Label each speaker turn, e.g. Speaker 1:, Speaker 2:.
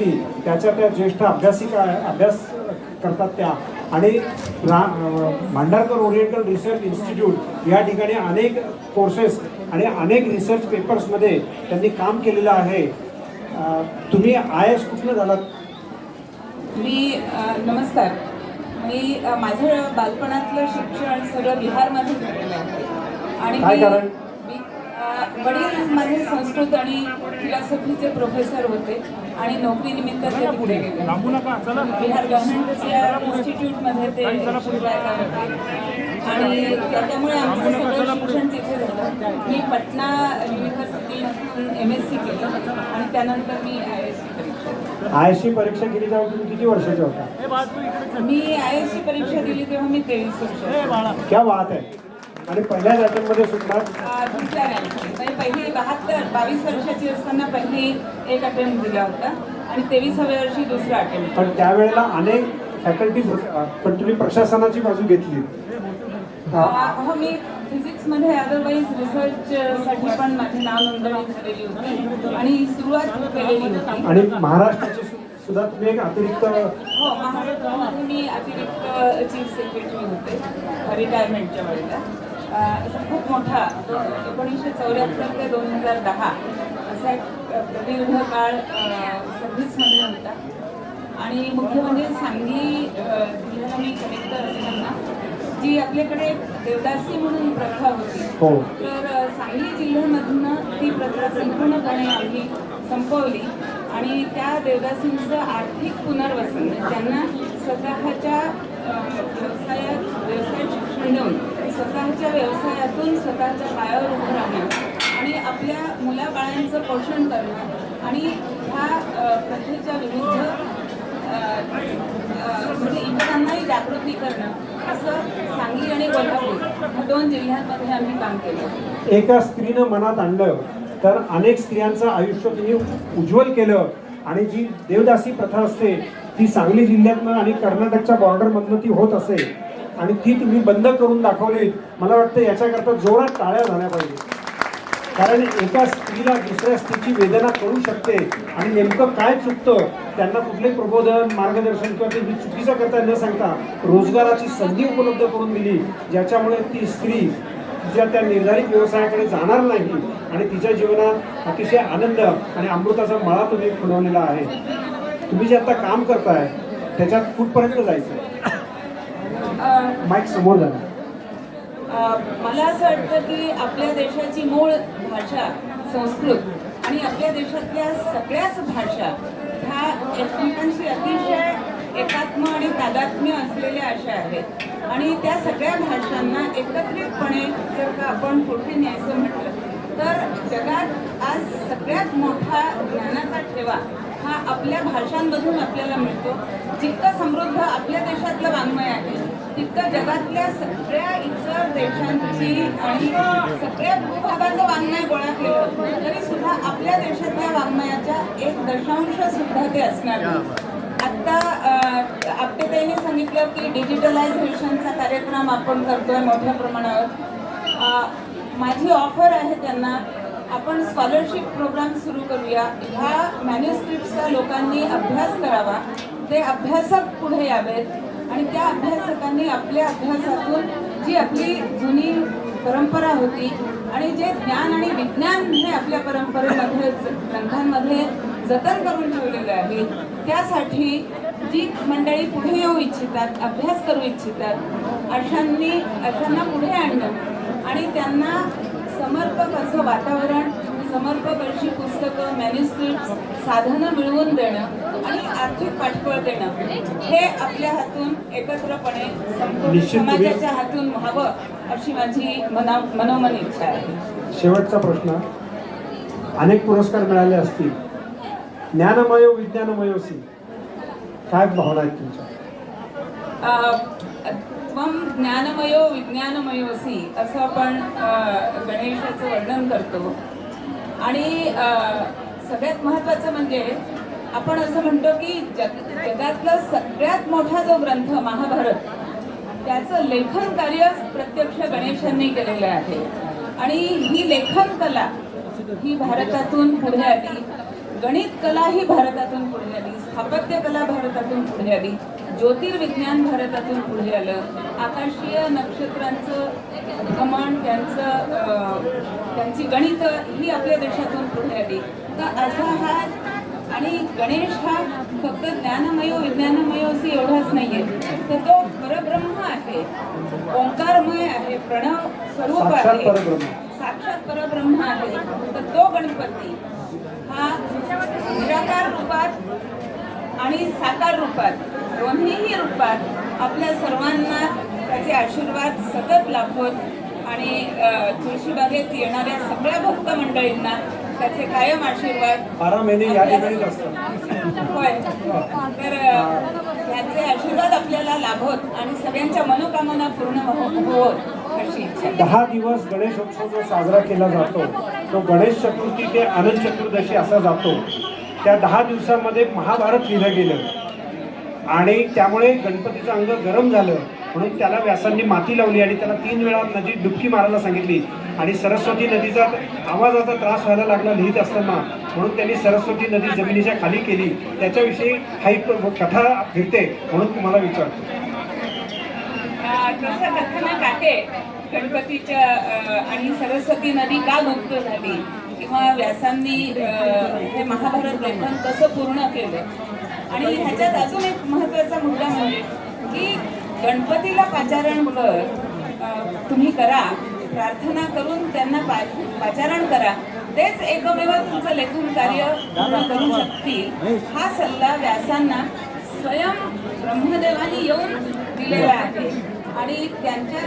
Speaker 1: विद्यार्थी त्याच्या त्या ज्येष्ठ अभ्यासिका अभ्यास करतात त्या. आणि रा भांडारकर ओरिएंटल रिसर्च इन्स्टिट्यूट या ठिकाणी अनेक कोर्सेस आणि अनेक रिसर्च पेपर्समध्ये त्यांनी काम केलेलं आहे. तुम्ही आय एस कुठलं झालात?
Speaker 2: मी नमस्कार. मी माझं बालपणातलं शिक्षण सगळं बिहारमध्ये झालेलं आहे. आणि माझे संस्कृत आणि फिलॉसॉफीचे प्रोफेसर होते. आणि नोकरीनिमित्त ते तिकडे गेले. बिहार गव्हर्नमेंटच्या इन्स्टिट्यूटमध्ये ते होते. आणि त्या- त्यामुळे आमचं सगळं शिक्षण तिथे झालं. मी पटना युनिव्हर्सिटीमधून एम एस सी केलं. आणि त्यानंतर मी आय एस सी परीक्षा दिली.
Speaker 1: आय एस ची परीक्षा केली तेव्हा तुम्ही किती वर्षाचे होता?
Speaker 2: मी आय एस ची परीक्षा दिली तेव्हा मी तेवीस वर्ष
Speaker 1: क्या बात आहे. आणि पहिल्या अटेम्प्टमध्ये सुद्धा
Speaker 2: म्हणजे पहिली बहात्तर बावीस वर्षाची असताना पहिली एक अटेम्प्ट दिला होता. आणि तेविसाव्या वर्षी दुसरा अटेम्प्ट
Speaker 1: पण त्यावेळेला अनेक फॅकल्टीज होत्या पण तुम्ही प्रशासनाची बाजू घेतली.
Speaker 2: हो मी फिजिक्समध्ये अदरवाईज रिसर्चसाठी पण माझे नाव नोंदणी झालेली होती. आणि सुरुवात केलेली होती.
Speaker 1: आणि महाराष्ट्राचे सुद्धा तुम्ही एक अतिरिक्त
Speaker 2: हो महाराष्ट्रामध्ये मी अतिरिक्त चीफ सेक्रेटरी होते. रिटायरमेंटच्या वेळेला. असा खूप मोठा एकोणीसशे चौऱ्याहत्तर ते दोन हजार दहा असा एक प्रदीर्घ काळ सर्व्हिसमध्ये होता. आणि मुख्य म्हणजे सांगली जिल्ह्याला मी कलेक्टर असताना जी आपल्याकडे देवदासी म्हणून प्रथा होती.
Speaker 1: हो.
Speaker 2: तर सांगली जिल्ह्यामधून ती प्रथा संपूर्णपणे आम्ही संपवली. आणि त्या देवदासींचं आर्थिक पुनर्वसन त्यांना स्वतःच्या व्यवसायात व्यवसाय शिक्षण देऊन स्वतःच्या व्यवसायातून स्वतःच्या पायावर उभं राहणं आणि आपल्या मुलाबाळांचं पोषण करणं आणि ह्या प्रथेच्या विरुद्ध म्हणजे इतरांनाही जागृती करणं असं सांगली आणि कोल्हापूर ह्या दोन जिल्ह्यांमध्ये आम्ही काम केलं.
Speaker 1: एका स्त्रीनं मनात आणलं तर अनेक स्त्रियांचं आयुष्य तिने उज्ज्वल केलं आणि जी देवदासी प्रथा असते ती सांगली जिल्ह्यातनं आणि कर्नाटकच्या बॉर्डरमधनं ती होत असे. आणि ती तुम्ही बंद करून दाखवली मला वाटतं याच्याकरता जोरात टाळ्या झाल्या पाहिजे. कारण एका स्त्रीला दुसऱ्या स्त्रीची वेदना करू शकते आणि नेमकं काय चुकतं त्यांना कुठले प्रबोधन मार्गदर्शन किंवा ते चुकीचं करता न सांगता रोजगाराची संधी उपलब्ध करून दिली ज्याच्यामुळे ती स्त्री तिच्या त्या निर्धारित व्यवसायाकडे जाणार नाही आणि तिच्या जीवनात अतिशय आनंद आणि अमृताचा मळा तुम्ही फुलवलेला आहे. तुम्ही जे आता काम करताय त्याच्यात कुठपर्यंत जायचं? माईक समोर
Speaker 2: मला असं वाटतं की आपल्या देशाची मूळ भाषा संस्कृत आणि आपल्या देशातल्या सगळ्याच भाषा ह्या एकमेकांशी अतिशय एकात्म आणि तादात्म्य असलेल्या अशा आहेत. आणि त्या सगळ्या भाषांना एकत्रितपणे जर का आपण पुढे न्यायचं म्हटलं तर जगात आज सगळ्यात मोठा ठेवा. हा आपल्या भाषांमधून आपल्याला मिळतो. जितकं समृद्ध आपल्या देशातलं वाङ्मय आहे तितकं जगातल्या सगळ्या इतर देशांची आणि सगळ्या भूभागाचं वाङ्मय गोळा केलं तरी सुद्धा आपल्या देशातल्या वाङ्मयाच्या एक दशांश सुद्धा ते असणार आत्ता आपटेताईने सांगितलं की डिजिटलायझेशनचा कार्यक्रम आपण करतोय मोठ्या प्रमाणावर. माझी ऑफर आहे त्यांना आपण स्कॉलरशिप प्रोग्राम सुरू करूया. ह्या मॅन्युस्क्रिप्टचा लोकांनी अभ्यास करावा. ते अभ्यासक पुढे यावेत. आणि त्या अभ्यासकांनी आपल्या अभ्यासातून जी आपली जुनी परंपरा होती आणि जे ज्ञान आणि विज्ञान हे आपल्या परंपरेमध्ये ग्रंथांमध्ये जतन करून ठेवलेलं आहे त्यासाठी जी मंडळी पुढे येऊ इच्छितात अभ्यास करू इच्छितात अशांनी अशांना पुढे आणणं आणि त्यांना समर्पक असं वातावरण समर्पक अशी पुस्तकं मॅन्युस्क्रिप्ट साधनं मिळवून देणं आणि आर्थिक पाठबळ देणं हे आपल्या हातून एकत्रपणे संपूर्ण समाजाच्या हातून व्हावं अशी माझी मना मनोमन इच्छा आहे.
Speaker 1: शेवटचा प्रश्न. अनेक पुरस्कार मिळाले असतील. ज्ञानमय विज्ञानमयोसी काय भावना आहेत तुमच्या?
Speaker 2: त्वम ज्ञानमयो विज्ञानमयोसी असं आपण गणेशाचं वर्णन करतो. आणि सगळ्यात महत्त्वाचं म्हणजे आपण असं म्हणतो की जग जगातला सगळ्यात मोठा जो ग्रंथ महाभारत त्याचं लेखन कार्य प्रत्यक्ष गणेशांनी केलेलं आहे. आणि ही लेखन कला ही भारतातून पुढे आली. गणित कला ही भारतातून पुढे आली. स्थापत्यकला भारतातून पुढे आली. ज्योतिर्विज्ञान भारतातून पुढे आलं. आकाशीय नक्षत्रांचं गमन त्यांचं त्यांची गणित ही आपल्या देशातून पुढे आली. तर असा हा आणि गणेश हा फक्त ज्ञानमय विज्ञानमय असं एवढाच नाहीये. तर तो परब्रह्म आहे. ओंकारमय आहे. प्रणव स्वरूप आहे. साक्षात परब्रह्म आहे. तर तो गणपती हा निराकार रूपात आणि साकार रूपात दोन्हीही रूपात आपल्या सर्वांना त्याचे आशीर्वाद सतत लाभत आणि तुळशीबागेत येणाऱ्या सगळ्या भक्त मंडळींना त्याचे कायम आशीर्वाद
Speaker 1: बारा महिने या
Speaker 2: होय. तर त्याचे आशीर्वाद आपल्याला लाभत आणि सगळ्यांच्या मनोकामना पूर्ण हो- अशी इच्छा. आहे.
Speaker 1: दहा दिवस गणेशोत्सव जो साजरा केला जातो तो गणेश चतुर्थी ते अनंत चतुर्दशी असा जातो. त्या दहा दिवसामध्ये महाभारत लिहिलं गेलं. आणि त्यामुळे गणपतीचं अंग गरम झालं. म्हणून त्याला व्यासांनी माती लावली आणि त्याला तीन वेळा नदी डुबकी मारायला सांगितली. आणि सरस्वती नदीचा आवाजाचा त्रास व्हायला लागला लिहित असताना. म्हणून त्यांनी सरस्वती नदी जमिनीच्या खाली केली. त्याच्याविषयी काही कथा फिरते म्हणून तुम्हाला विचारतो.
Speaker 2: कथानक आहे? गणपतीच्या आणि सरस्वती नदी का मुक्त झाली किंवा व्यासांनी हे महाभारत लेखन कसं पूर्ण केलं आणि ह्याच्यात अजून एक महत्त्वाचा मुद्दा म्हणजे की गणपतीला पाचारण कर तुम्ही करा प्रार्थना करून त्यांना पा- पाचारण करा तेच एकमेव तुमचं लेखन कार्य पूर्ण करू शकतील. हा सल्ला व्यासांना स्वयं ब्रह्मदेवानी येऊन दिलेला आहे. आणि त्यांच्या